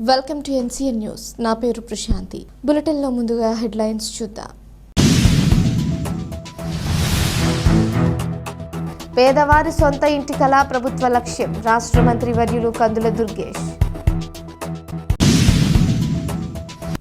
Welcome to NCN news. నా పేరు ప్రశాంతి. బులెటిన్లో ముందుగా హెడ్లైన్స్ చూద్దాం. పేదవారి సొంత ఇంటి కళ ప్రభుత్వ లక్ష్యం. రాష్ట్ర మంత్రి వర్యులు కందుల దుర్గేష్.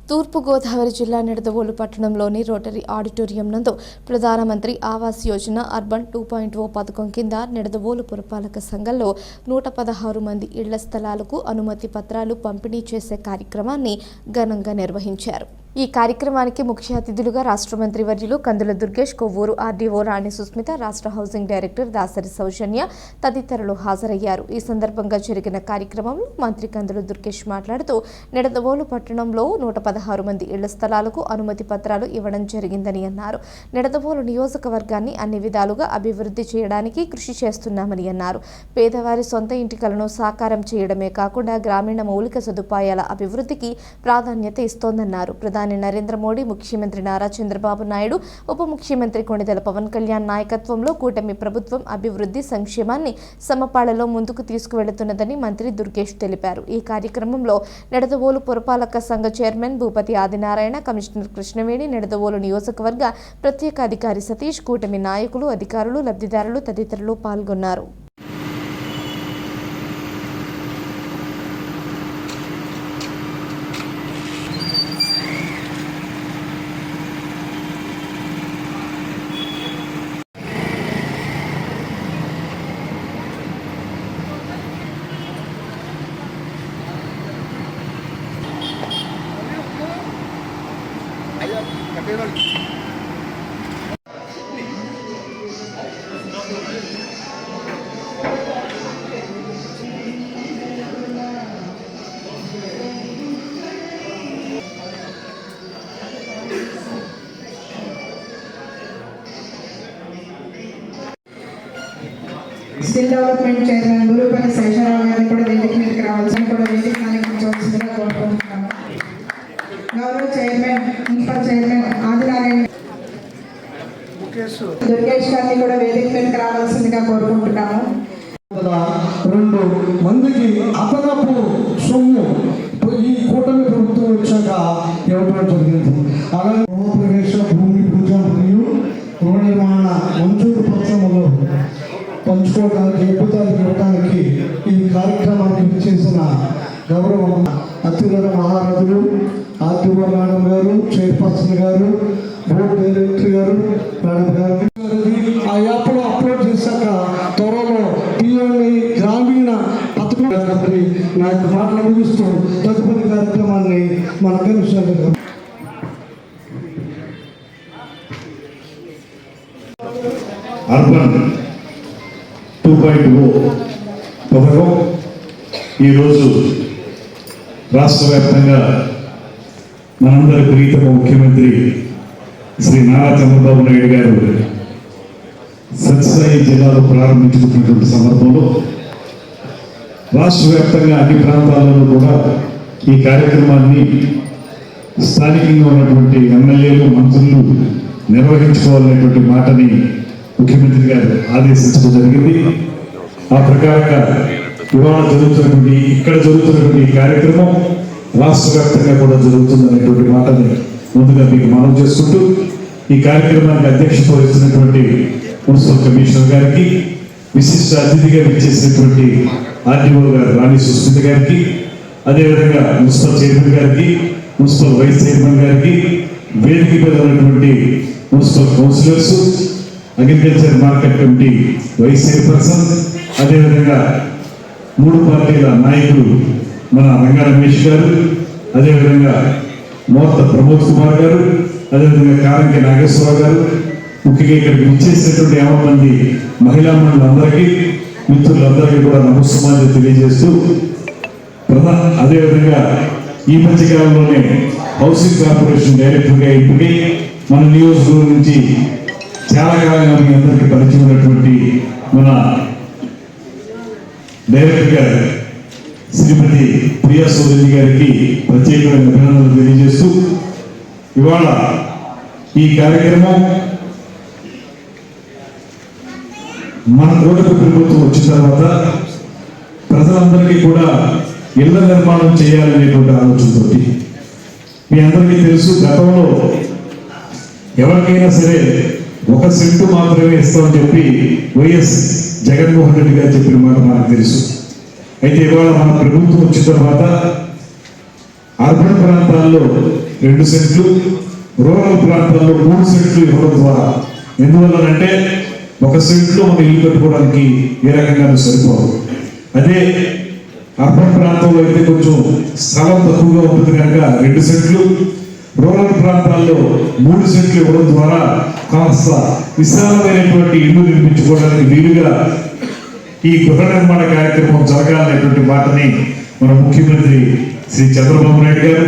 తూర్పుగోదావరి జిల్లా నిడదవోలు పట్టణంలోని రోటరీ ఆడిటోరియం నందు ప్రధానమంత్రి Awas Yojana urban two point O పథకం కింద నిడదవోలు పురపాలక సంఘంలో నూట పదహారు మంది ఇళ్ళ స్థలాలకు అనుమతి పత్రాలు పంపిణీ చేసే కార్యక్రమాన్ని ఘనంగా నిర్వహించారు. ఈ కార్యక్రమానికి ముఖ్య అతిథులుగా రాష్ట్ర మంత్రి వర్యులు కందుల దుర్గేష్ కొవ్వూరు ఆర్డీఓ రాణి సుస్మిత రాష్ట్ర హౌసింగ్ డైరెక్టర్ దాసరి సౌజన్య తదితరులు హాజరయ్యారు. ఈ సందర్భంగా జరిగిన కార్యక్రమంలో మంత్రి కందుల దుర్గేష్ మాట్లాడుతూ నిడదవోలు పట్టణంలో నూట పదహారు మంది ఇళ్ళ స్థలాలకు అనుమతి పత్రాలు ఇవ్వడం జరిగిందని అన్నారు. నిడదవోలు నియోజకవర్గాన్ని అన్ని విధాలుగా అభివృద్ధి చేయడానికి కృషి చేస్తున్నామని అన్నారు. పేదవారి సొంత ఇంటి కలను సాకారం చేయడమే కాకుండా గ్రామీణ మౌలిక సదుపాయాల అభివృద్ధికి ప్రాధాన్యత ఇస్తోందన్నారు. ప్రధాని నరేంద్ర మోడీ ముఖ్యమంత్రి నారా చంద్రబాబు నాయుడు ఉప ముఖ్యమంత్రి కొణిదెల పవన్ కళ్యాణ్ నాయకత్వంలో కూటమి ప్రభుత్వం అభివృద్ధి సంక్షేమాన్ని సమపాళలో ముందుకు తీసుకువెళుతున్నదని మంత్రి దుర్గేష్ తెలిపారు. ఈ కార్యక్రమంలో నిడదవోలు పురపాలక సంఘ చైర్మన్ భూపతి ఆదినారాయణ కమిషనర్ కృష్ణవేణి నిడదవోలు నియోజకవర్గ ప్రత్యేక అధికారి సతీష్ కూటమి నాయకులు అధికారులు లబ్ధిదారులు తదితరులు పాల్గొన్నారు. Skill development chairman Gurupalli Sesharao గారిని కూడా వేదిక మీదకి రావాల్సిన కూడా వేదిక అలంకరించవలసిందిగా కోరుకుంటున్నాము గౌరవ chairman municipal chairman Adinarayana Durgesh గారిని కూడా వేదిక మీదకి రావాల్సిందిగా కోరుకుంటున్నాము వందల రెండు మందికి అదనపు సొమ్ము ఈ కూటమి ప్రభుత్వం ఇవ్వడం జరిగింది. అలాగే గృహప్రవేశ భూమి పూజ మరియు గృహ నిర్మాణ మంజూరు పత్రములు పంచుకోవడానికి అద్భుతాలకు ఇవ్వడానికి ఈ కార్యక్రమానికి చేసిన గౌరవ అతిథుల మహారాజులు ఆర్టీఓ మేడం గారు చైర్పర్సన్ గారు బోర్డు డైరెక్టర్ గారు మేడం గారు ఆ యాప్లో అప్లోడ్ చేశాక త్వరలో పిఎంఈ గ్రామీణ పథకం గారి నా యొక్క మాటలు ముగిస్తూ తదుపరి కార్యక్రమాన్ని మన commissioner urban two point O పథకం ఈరోజు రాష్ట్ర వ్యాప్తంగా మనందరి ప్రీతమ ముఖ్యమంత్రి శ్రీ నారా చంద్రబాబు నాయుడు గారు సత్సాయి జిల్లాలో ప్రారంభించుకున్నటువంటి సందర్భంలో రాష్ట్ర వ్యాప్తంగా అన్ని ప్రాంతాలలో కూడా ఈ కార్యక్రమాన్ని స్థానికంగా ఉన్నటువంటి ఎమ్మెల్యేలు మంత్రులు నిర్వహించుకోవాలనేటువంటి మాటని ముఖ్యమంత్రి గారు ఆదేశించడం జరిగింది. ఆ ప్రకారంగా ఇవాళ జరుగుతున్నటువంటి ఇక్కడ జరుగుతున్నటువంటి ఈ కార్యక్రమం రాష్ట్ర వ్యాప్తంగా కూడా జరుగుతుందనేటువంటి మాటని ముందుగా మీకు మనం చేసుకుంటూ ఈ కార్యక్రమానికి అధ్యక్షత వహిస్తున్నటువంటి మున్సిపల్ కమిషనర్ గారికి విశిష్ట అతిథిగా విచ్చేసినటువంటి ఆర్టీఓ గారు రాణి సుస్మిత గారికి అదేవిధంగా మున్సిపల్ చైర్మన్ గారికి మున్సిపల్ వైస్ చైర్మన్ గారికి వేదిక మీద ఉన్నటువంటి municipal councillors agriculture market committee vice chairperson అదేవిధంగా మూడు పార్టీల నాయకులు మన రంగా రమేష్ గారు అదేవిధంగా మోర్త ప్రమోద్ కుమార్ గారు అదేవిధంగా కారంకి నాగేశ్వరరావు గారు ముఖ్యంగా ఇక్కడికి విచ్చేసినటువంటి యాభై మంది మహిళా మండలందరికీ మిత్రులందరికీ కూడా నమస్కారం తెలియజేస్తూ ప్రధాన అదేవిధంగా ఈ మధ్య కాలంలోనే హౌసింగ్ కార్పొరేషన్ డైరెక్టర్గా ఎంపికై మన నియోజకవర్గం నుంచి చాలా కాలంగా మీ అందరికీ పరిచయం ఉన్నటువంటి మన డైరెక్టర్ గారు శ్రీమతి ప్రియా సోదరి గారికి ప్రత్యేకమైన అభినందనలు తెలియజేస్తూ ఇవాళ ఈ కార్యక్రమం మన కూటమి ప్రభుత్వం వచ్చిన తర్వాత ప్రజలందరికీ కూడా ఇళ్ళ నిర్మాణం చేయాలనేటువంటి ఆలోచనతోటి మీ అందరికీ తెలుసు గతంలో ఎవరికైనా సరే ఒక సెంటు మాత్రమే ఇస్తామని చెప్పి వైఎస్ జగన్మోహన్ రెడ్డి గారు చెప్పిన మాట మనకు తెలుసు. అయితే ఇవాళ మన ప్రభుత్వం వచ్చిన తర్వాత అర్బన్ ప్రాంతాల్లో రెండు సెంట్లు రూరల్ ప్రాంతాల్లో మూడు సెంట్లు ఇవ్వడం ద్వారా ఎందువల్లనంటే ఒక సెంట్లో మనం ఇల్లు కట్టుకోవడానికి ఏ రకంగా సరిపోదు. అదే అర్బన్ ప్రాంతంలో అయితే కొంచెం స్థలం తక్కువగా ఉంటుంది కనుక రెండు సెంట్లు రూరల్ ప్రాంతాల్లో మూడు సెంట్లు ఇవ్వడం ద్వారా కాస్త విశాలమైనటువంటి ఇల్లు నిర్మించుకోవడానికి వీలుగా ఈ గృహ నిర్మాణ కార్యక్రమం జరగాలనేటువంటి మాటని మన ముఖ్యమంత్రి శ్రీ చంద్రబాబు నాయుడు గారు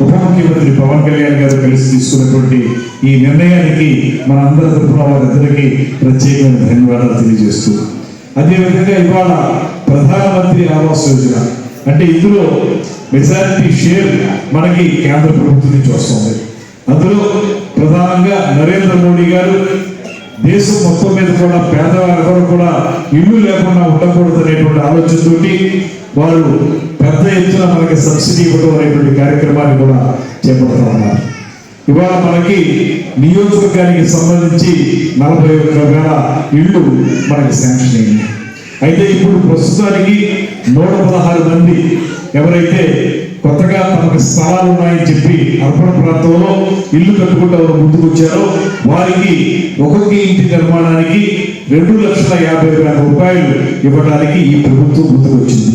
ఉప ముఖ్యమంత్రి పవన్ కళ్యాణ్ గారు కలిసి తీసుకున్నటువంటి ఈ నిర్ణయానికి మన అందరి తరఫున వారిద్దరికీ ప్రత్యేకమైన ధన్యవాదాలు తెలియజేస్తూ. అదేవిధంగా ఇవాళ ప్రధానమంత్రి ఆవాస్ యోజన. అంటే ఇందులో మెజారిటీ షేర్ మనకి కేంద్ర ప్రభుత్వం నుంచి వస్తుంది. అందులో ప్రధానంగా నరేంద్ర మోడీ గారు దేశం మొత్తం మీద కూడా పేదవారు ఎవరు కూడా ఇల్లు లేకుండా ఉండకూడదు అనేటువంటి ఆలోచనతోటి వారు పెద్ద ఎత్తున మనకి సబ్సిడీ ఇవ్వడం అనేటువంటి కార్యక్రమాన్ని కూడా చేపడుతూ ఉన్నారు. ఇవాళ మనకి నియోజకవర్గానికి సంబంధించి నలభై ఒక్క వేల ఇళ్ళు మనకి శాంక్షన్ అయింది. అయితే ఇప్పుడు ప్రస్తుతానికి నూట పదహారు మంది ఎవరైతే కొత్తగా తమకు స్థలాలు ఉన్నాయని చెప్పి అర్బన్ ప్రాంతంలో ఇల్లు కట్టుకుంటూ ముందుకు వచ్చారో వారికి ఒక్కొక్క ఇంటి నిర్మాణానికి రెండు లక్షల యాభై వేల రూపాయలు ఇవ్వడానికి ఈ ప్రభుత్వం ముందుకు వచ్చింది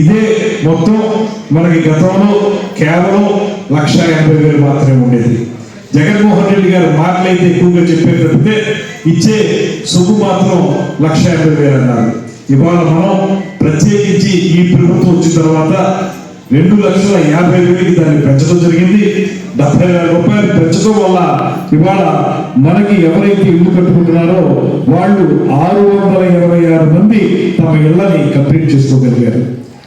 ఇదే మొత్తం మనకి గతంలో కేవలం లక్ష యాభై వేలు మాత్రమే ఉండేది. జగన్మోహన్ రెడ్డి గారు మాటలైతే ఎక్కువగా చెప్పేది తప్పితే ఇచ్చే సొమ్ము మాత్రం లక్ష యాభై వేలు అన్నారు. ఇవాళ మనం ప్రత్యేకించి ఈ ప్రభుత్వం వచ్చిన తర్వాత రెండు లక్షల యాభై వేలకి దాన్ని పెంచడం జరిగింది. డెబ్బై వేల రూపాయలు పెంచడం వల్ల ఇవాళ మనకి ఎవరైతే ఇల్లు కట్టుకుంటున్నారో వాళ్ళు ఆరు వందల ఇరవై ఆరు మంది తమ ఇళ్ళని కంప్లీట్ చేసుకోగలిగారు.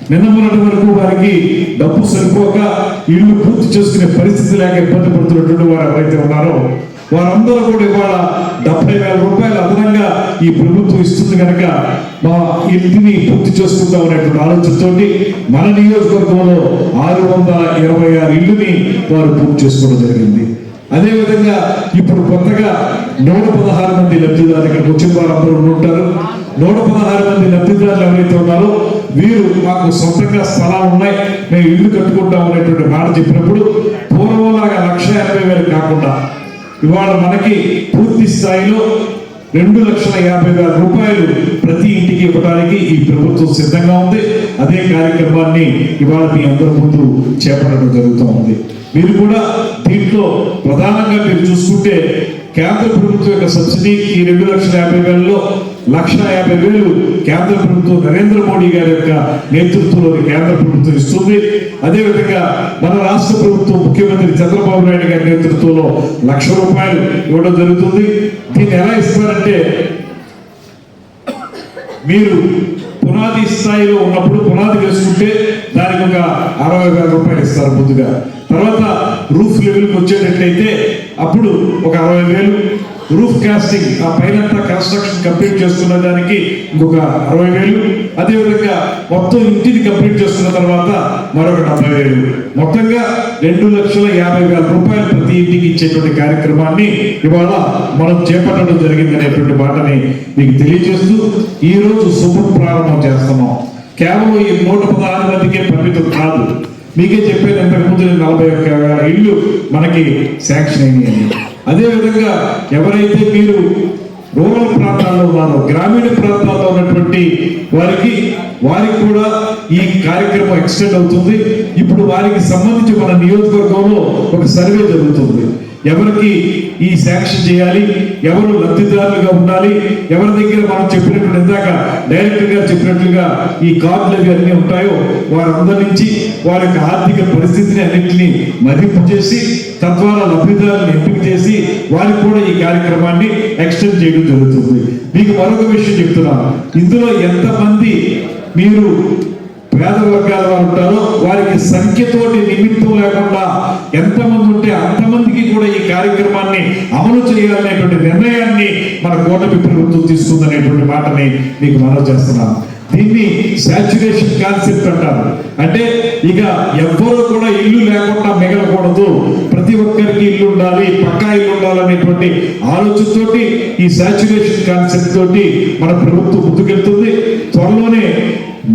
నిన్న మొన్నటి వరకు వారికి డబ్బు సరిపోక ఇల్లు పూర్తి చేసుకునే పరిస్థితి లేక ఇబ్బంది పడుతున్నటువంటి వారు ఎవరైతే ఉన్నారో వారందరూ కూడా ఇవాళ డెబ్బై వేల రూపాయలు అదనంగా ఈ ప్రభుత్వం ఇస్తుంది కనుక మా ఇంటిని పూర్తి చేసుకుందాం అనేటువంటి ఆలోచనతోటి మన నియోజకవర్గంలో ఆరు వందల ఇరవై ఆరు ఇల్లుని వారు పూర్తి చేసుకోవడం జరిగింది. అదేవిధంగా ఇప్పుడు కొత్తగా నూట పదహారు మంది లబ్ధిదారులు ఇక్కడికి వచ్చిన వారు అందరూ ఉంటారు. నూట పదహారు మంది లబ్ధిదారులు ఎవరైతే ఉన్నారో వీరు మాకు సొంతంగా స్థలాలు ఉన్నాయి. మేము ఇల్లు కట్టుకుంటాం అనేటువంటి మాట చెప్పినప్పుడు పూర్వంలాగా లక్ష యాభై వేలు కాకుండా ఇవాళ మనకి పూర్తి స్థాయిలో రెండు లక్షల యాభై వేల రూపాయలు ప్రతి ఇంటికి ఇవ్వడానికి ఈ ప్రభుత్వం సిద్ధంగా ఉంది. అదే కార్యక్రమాన్ని ఇవాళ మీ అందరి ముందు చేపట్టడం జరుగుతూ ఉంది. మీరు కూడా దీంట్లో ప్రధానంగా మీరు చూసుకుంటే కేంద్ర ప్రభుత్వం యొక్క సబ్సిడీ ఈ రెండు లక్షల యాభై వేలలో లక్ష యాభై వేలు కేంద్ర ప్రభుత్వం నరేంద్ర మోడీ గారి యొక్క నేతృత్వంలోని కేంద్ర ప్రభుత్వం ఇస్తుంది. అదేవిధంగా మన రాష్ట్ర ప్రభుత్వం ముఖ్యమంత్రి చంద్రబాబు నాయుడు గారి నేతృత్వంలో లక్ష రూపాయలు ఇవ్వడం జరుగుతుంది. దీన్ని ఎలా ఇస్తారంటే మీరు పునాది స్థాయిలో ఉన్నప్పుడు పునాది వేసుకుంటే దానికి ఒక అరవై వేల రూపాయలు ఇస్తారు ముందుగా. తర్వాత రూఫ్ లెవెల్కి వచ్చేటట్లయితే అప్పుడు ఒక అరవై వేలు రూఫ్ కాస్టింగ్ ఆ పైన కన్స్ట్రక్షన్ కంప్లీట్ చేసుకున్న దానికి ఇంకొక అరవై వేలు. అదేవిధంగా మొత్తం ఇంటిని కంప్లీట్ చేసుకున్న తర్వాత మరొక డెబ్బై వేలు. మొత్తంగా రెండు లక్షల యాభై వేల రూపాయలు ప్రతి ఇంటికి ఇచ్చేటువంటి కార్యక్రమాన్ని ఇవాళ మనం చేపట్టడం జరిగింది అనేటువంటి మాటని మీకు తెలియజేస్తూ ఈరోజు రోజు శుభ ప్రారంభం చేస్తున్నాం. కేవలం ఈ నూట పదహారు మందికే పరిమితం కాదు. మీకే చెప్పేది ఇంతకుముందు నలభై ఒక్క వేల ఇల్లు మనకి శాంక్షన్ అయినాయి. అదేవిధంగా ఎవరైతే మీరు రూరల్ ప్రాంతాల్లో ఉన్నారో గ్రామీణ ప్రాంతాల్లో ఉన్నటువంటి వారికి వారికి కూడా ఈ కార్యక్రమం ఎక్స్టెండ్ అవుతుంది. ఇప్పుడు వారికి సంబంధించి మన నియోజకవర్గంలో ఒక సర్వే జరుగుతుంది. ఎవరికి ఈ శాంక్షన్ చేయాలి? ఎవరు లబ్ధిదారులుగా ఉండాలి? ఎవరి దగ్గర మనం చెప్పినట్టు ఇందాక డైరెక్టర్ గారు చెప్పినట్లుగా ఈ కార్డులు అవి అన్నీ ఉంటాయో వారందరి నుంచి వారి యొక్క ఆర్థిక పరిస్థితిని అన్నింటినీ మదింపు చేసి తద్వారా లబ్ధిదారులను ఎంపిక చేసి వారికి కూడా ఈ కార్యక్రమాన్ని ఎక్స్టెండ్ చేయడం జరుగుతుంది. మీకు మరొక విషయం చెప్తున్నాను. ఇందులో ఎంతమంది మీరు జాతి వర్గాల వారు ఉంటారో వారికి సంఖ్యతోటి నిమిత్తం లేకుండా ఎంతమంది ఉంటే అంతమందికి కూడా ఈ కార్యక్రమాన్ని అమలు చేయాలనేటువంటి నిర్ణయాన్ని మన కూటమి ప్రభుత్వం తీసుకుందనేటువంటి మాటని మీకు మనవి చేస్తున్నాను. దీన్ని సాచురేషన్ కాన్సెప్ట్ అంటారు. అంటే ఇక ఎవ్వరూ కూడా ఇల్లు లేకుండా మిగలకూడదు. ప్రతి ఒక్కరికి ఇల్లు ఉండాలి పక్కా ఇల్లు ఉండాలనేటువంటి ఆలోచనతోటి ఈ సాచురేషన్ కాన్సెప్ట్ తోటి మన ప్రభుత్వం ముందుకెళ్తుంది. త్వరలోనే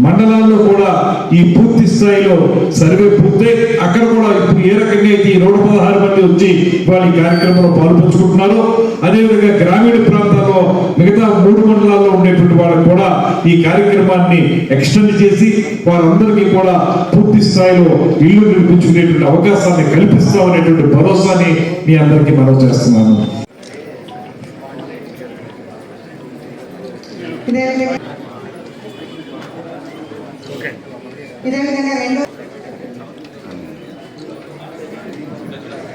మండలాల్లో కూడా ఈ పూర్తి స్థాయిలో సర్వే పూర్తయి అక్కడ కూడా ఇప్పుడు ఏ రకంగా అయితే ఈ నూట పదహారు మంది వచ్చి వాళ్ళ ఈ కార్యక్రమంలో పాల్పంచుకుంటున్నారో అదేవిధంగా గ్రామీణ ప్రాంతాల్లో మిగతా మూడు మండలాల్లో ఉండేటువంటి వాళ్ళకు కూడా ఈ కార్యక్రమాన్ని ఎక్స్టెండ్ చేసి వారందరికీ కూడా పూర్తి స్థాయిలో ఇల్లు నిర్మించుకునేటువంటి అవకాశాన్ని కల్పిస్తామనేటువంటి భరోసాని మీ అందరికీ మనం చేస్తున్నాను.